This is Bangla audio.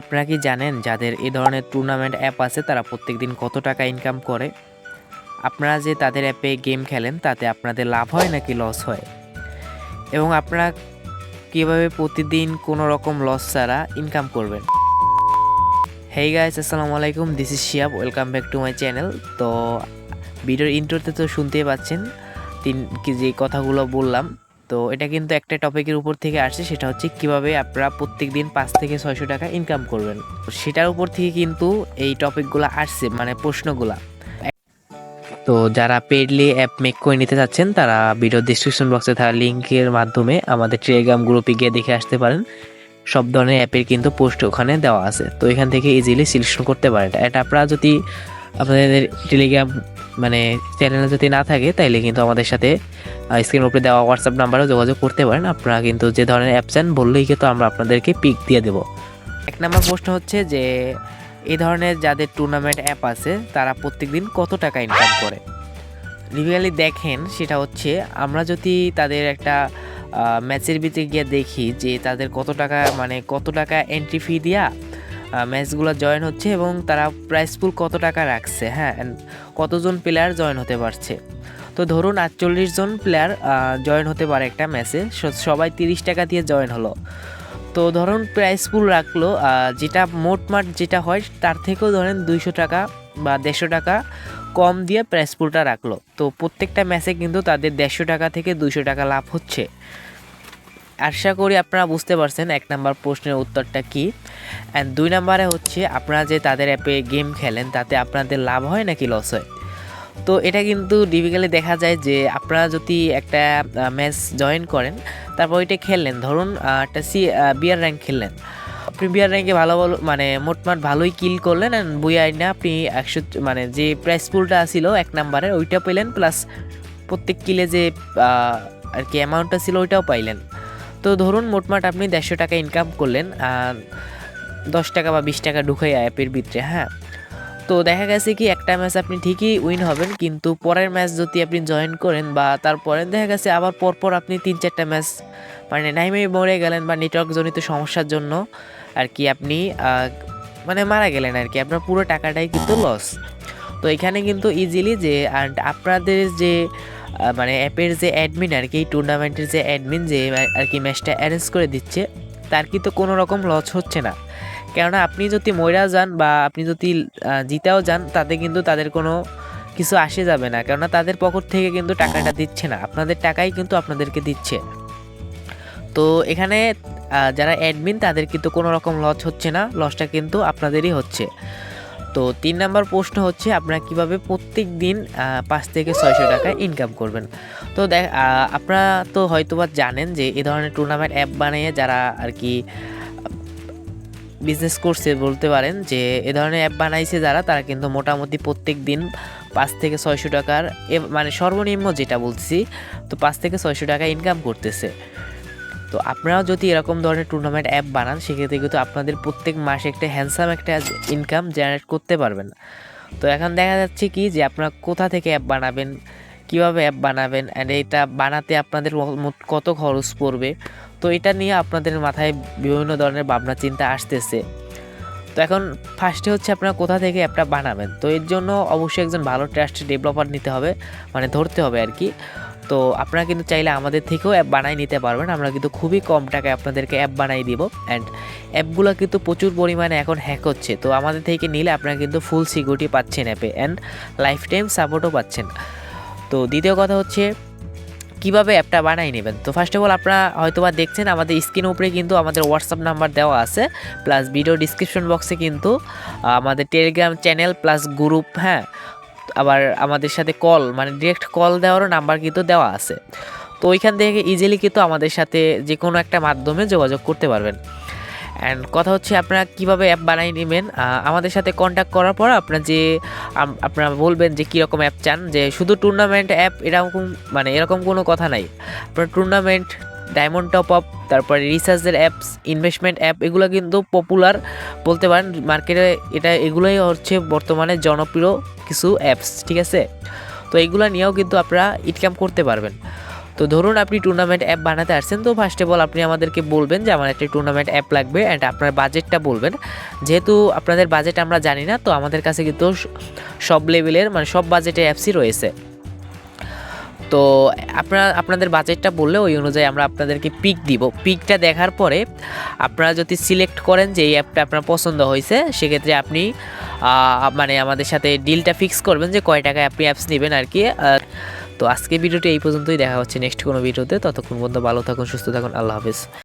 আপনারা কি জানেন যাদের এই ধরনের টুর্নামেন্ট অ্যাপ আছে, তারা প্রত্যেক দিন কত টাকা ইনকাম করে? আপনারা যে তাদের অ্যাপে গেম খেলেন, তাতে আপনাদের লাভ হয় নাকি লস হয়? এবং আপনারা কীভাবে প্রতিদিন কোনো রকম লস ছাড়া ইনকাম করবেন? হেই গাইস আসসালামু আলাইকুম this is Shiyab welcome back to my channel তো ভিডিওর ইন্ট্রোতে তো শুনতেই পাচ্ছেন, তিন যে কথাগুলো বললাম তো এটা কিন্তু একটা টপিকের উপর থেকে আসছে, সেটা হচ্ছে কীভাবে আপনারা প্রত্যেক দিন পাঁচ থেকে ছয়শো টাকা ইনকাম করবেন। সেটার উপর থেকে কিন্তু এই টপিকগুলো আসছে মানে প্রশ্নগুলা। তো যারা পেডলি অ্যাপ মেক করে নিতে চাচ্ছেন, তারা ভিডিও ডিসক্রিপশন বক্সে থাকা লিঙ্কের মাধ্যমে আমাদের টেলিগ্রাম গ্রুপে গিয়ে দেখে আসতে পারেন। সব ধরনের অ্যাপের কিন্তু পোস্ট ওখানে দেওয়া আছে। তো এখান থেকে ইজিলি সিলেকশন করতে পারেন। এটা আপনারা যদি আপনাদের টেলিগ্রাম মানে চ্যানেলে যদি না থাকে, তাইলে কিন্তু আমাদের সাথে স্ক্রিন উপরে দেওয়া হোয়াটসঅ্যাপ নাম্বারেও যোগাযোগ করতে পারেন। আপনারা কিন্তু যে ধরনের অ্যাপ চান, বললেই কিন্তু আমরা আপনাদেরকে পিক দিয়ে দেব। এক নম্বর প্রশ্ন হচ্ছে যে, এই ধরনের যাদের টুর্নামেন্ট অ্যাপ আছে, তারা প্রত্যেকদিন কত টাকা ইনকাম করে? লিগালি দেখেন, সেটা হচ্ছে, আমরা যদি তাদের একটা ম্যাচের ভিতরে গিয়ে দেখি যে তাদের কত টাকা মানে কত টাকা এন্ট্রি ফি দিয়া ম্যাচগুলো জয়েন হচ্ছে এবং তারা প্রাইস পুল কত টাকা রাখছে হ্যাঁ? কতজন প্লেয়ার জয়েন হতে পারছে? তো ধরুন আটচল্লিশ জন প্লেয়ার জয়েন হতে পারে একটা ম্যাচে সবাই তিরিশ টাকা দিয়ে জয়েন হলো। তো ধরুন প্রাইস পুল রাখল যেটা মোটমাট যেটা হয়, তার থেকেও ধরেন দুইশো টাকা বা দেড়শো টাকা কম দিয়ে প্রাইস পুলটা রাখল। তো প্রত্যেকটা ম্যাচে কিন্তু তাদের দেড়শো টাকা থেকে দুইশো টাকা লাভ হচ্ছে। আশা করি আপনারা বুঝতে পারছেন এক নাম্বার প্রশ্নের উত্তরটা কি। অ্যান্ড দুই নাম্বারে হচ্ছে, আপনারা যে তাদের অ্যাপে গেম খেলেন, তাতে আপনাদের লাভ হয় নাকি লস হয়? তো এটা কিন্তু ডিফিকালি দেখা যায় যে, আপনারা যদি একটা ম্যাচ জয়েন করেন, তারপর ওইটা খেললেন। ধরুন একটা সি বিয়ার র্যাঙ্ক খেললেন। আপনি বিয়ার র্যাঙ্কে ভালো ভালো মানে মোটমাট ভালোই কিল করলেন অ্যান্ড বই আইনা আপনি একশো মানে যে প্রাইস পুলটা ছিল এক নাম্বারে ওইটা পেলেন প্লাস প্রত্যেক কিলে যে আর কি অ্যামাউন্টটা ছিল, ওইটাও পাইলেন। তো ধরুন মোটমাট আপনি দেড়শো টাকা ইনকাম করলেন, আর দশ টাকা বা বিশ টাকা ঢুকাই অ্যাপের ভিতরে হ্যাঁ? তো দেখা গেছে কি, একটা ম্যাচ আপনি ঠিকই উইন হবেন, কিন্তু পরের ম্যাচ যদি আপনি জয়েন করেন বা তারপরে দেখা গেছে আবার পরপর আপনি তিন চারটা ম্যাচ মানে নাইমে মরে গেলেন বা নেটওয়ার্ক জনিত সমস্যার জন্য আর কি আপনি মানে মারা গেলেন আর কি, আপনার পুরো টাকাটাই কিন্তু লস তো এখানে কিন্তু ইজিলি যে আর আপনাদের যে মানে অ্যাপের যে অ্যাডমিন আর কি টুর্নামেন্টের যে অ্যাডমিন যে আর কি ম্যাচটা অ্যারেঞ্জ করে দিচ্ছে, তার কিন্তু কোনো রকম লস হচ্ছে না। কেননা আপনি যদি ময়রা যান বা আপনি যদি জিতেও যান, তাতে কিন্তু তাদের কোনো কিছু আসে যাবে না। কেননা তাদের পকেট থেকে কিন্তু টাকাটা দিচ্ছে না। আপনাদের টাকাই কিন্তু আপনাদেরকে দিচ্ছে। তো এখানে যারা অ্যাডমিন তাদের কিন্তু কোনো রকম লস হচ্ছে না। লসটা কিন্তু আপনাদেরই হচ্ছে। তো তিন নাম্বার প্রশ্ন হচ্ছে আপনারা কীভাবে প্রত্যেক দিন পাঁচ থেকে ছয়শো টাকা ইনকাম করবেন? তো দেখ আপনারা তো হয়তোবা জানেন যে এই ধরনের টুর্নামেন্ট অ্যাপ বানিয়ে যারা আর কি বিজনেস করছে বলতে পারেন যে এ ধরনের অ্যাপ বানাইছে যারা, তারা কিন্তু মোটামুটি প্রত্যেক দিন পাঁচ থেকে ছয়শো টাকার, এ- মানে সর্বনিম্ন যেটা বলছি তো পাঁচ থেকে ছয়শো টাকা ইনকাম করতেছে। তো আপনারাও যদি এরকম ধরনের টুর্নামেন্ট অ্যাপ বানান, সেক্ষেত্রে কিন্তু আপনাদের প্রত্যেক মাসে একটা হ্যান্ডসাম একটা ইনকাম জেনারেট করতে পারবেন। তো এখন দেখা যাচ্ছে কি যে আপনারা কোথা থেকে অ্যাপ বানাবেন, কীভাবে অ্যাপ বানাবেন অ্যান্ড এটা বানাতে আপনাদের কত খরচ পড়বে? তো এটা নিয়ে আপনাদের মাথায় বিভিন্ন ধরনের ভাবনা চিন্তা আসতেছে। তো এখন ফার্স্টে হচ্ছে আপনারা কোথা থেকে অ্যাপটা বানাবেন? তো এর জন্য অবশ্যই একজন ভালো ট্রাস্টেড ডেভেলপার নিতে হবে মানে ধরতে হবে আর কি। তো আপনারা কিন্তু চাইলে আমাদের থেকেও অ্যাপ বানাই নিতে পারবেন। আমরা কিন্তু খুবই কম টাকায় আপনাদেরকে অ্যাপ বানাই দিব। অ্যান্ড অ্যাপগুলো কিন্তু প্রচুর পরিমাণে এখন হ্যাক হচ্ছে। তো আমাদের থেকে নিলে আপনারা কিন্তু ফুল সিকিউরিটি পাচ্ছেন অ্যাপে অ্যান্ড লাইফ টাইম সাপোর্টও পাচ্ছেন। তো দ্বিতীয় কথা হচ্ছে, কীভাবে অ্যাপটা বানাই নেবেন? তো ফার্স্ট অফ অল আপনারা হয়তোবা দেখছেন, আমাদের স্ক্রিন উপরে কিন্তু আমাদের হোয়াটসঅ্যাপ নাম্বার দেওয়া আছে। প্লাস ভিডিও ডিসক্রিপশন বক্সে কিন্তু আমাদের টেলিগ্রাম চ্যানেল প্লাস গ্রুপ হ্যাঁ? আবার আমাদের সাথে কল মানে ডিরেক্ট কল দেওয়ারও নাম্বার কিন্তু দেওয়া আছে। তো ওইখান থেকে ইজিলি কিন্তু আমাদের সাথে যে কোনো একটা মাধ্যমে যোগাযোগ করতে পারবেন। অ্যান্ড কথা হচ্ছে আপনারা কীভাবে অ্যাপ বানাই নেবেন আমাদের সাথে কন্ট্যাক্ট করার পর আপনারা যে আপনারা বলবেন যে কীরকম অ্যাপ চান, যে শুধু টুর্নামেন্ট অ্যাপ এরকম মানে এরকম কোনো কথা নাই। আপনার টুর্নামেন্ট ডায়মন্ড টপ আপ তারপরে রিসার্চের অ্যাপস ইনভেস্টমেন্ট অ্যাপ এগুলো কিন্তু পপুলার বলতে পারেন। মার্কেটে এটা, এগুলোই হচ্ছে বর্তমানে জনপ্রিয় কিছু অ্যাপস ঠিক আছে? তো এইগুলো নিয়েও কিন্তু আপনারা ইনকাম করতে পারবেন। তো ধরুন আপনি টুর্নামেন্ট অ্যাপ বানাতে আসছেন, তো ফার্স্ট অফ অল আপনি আমাদেরকে বলবেন যে আমার একটা টুর্নামেন্ট অ্যাপ লাগবে অ্যান্ড আপনার বাজেটটা বলবেন। যেহেতু আপনাদের বাজেট আমরা জানি না, তো আমাদের কাছে কিন্তু সব লেভেলের মানে সব বাজেটের অ্যাপসই রয়েছে। তো আপনারা আপনাদের বাজেটটা বললে ওই অনুযায়ী আমরা আপনাদেরকে পিক দিব। পিকটা দেখার পরে আপনারা যদি সিলেক্ট করেন যে এই অ্যাপটা আপনার পছন্দ হয়েছে, সেক্ষেত্রে আপনি মানে আমাদের সাথে ডিলটা ফিক্স করবেন যে কয় টাকায় আপনি অ্যাপস নেবেন আর কি। তো আজকে ভিডিওটি এই পর্যন্তই। দেখা হচ্ছে নেক্সট কোনো ভিডিওতে। ততক্ষণ পর্যন্ত ভালো থাকুন, সুস্থ থাকুন। আল্লাহ হাফিজ।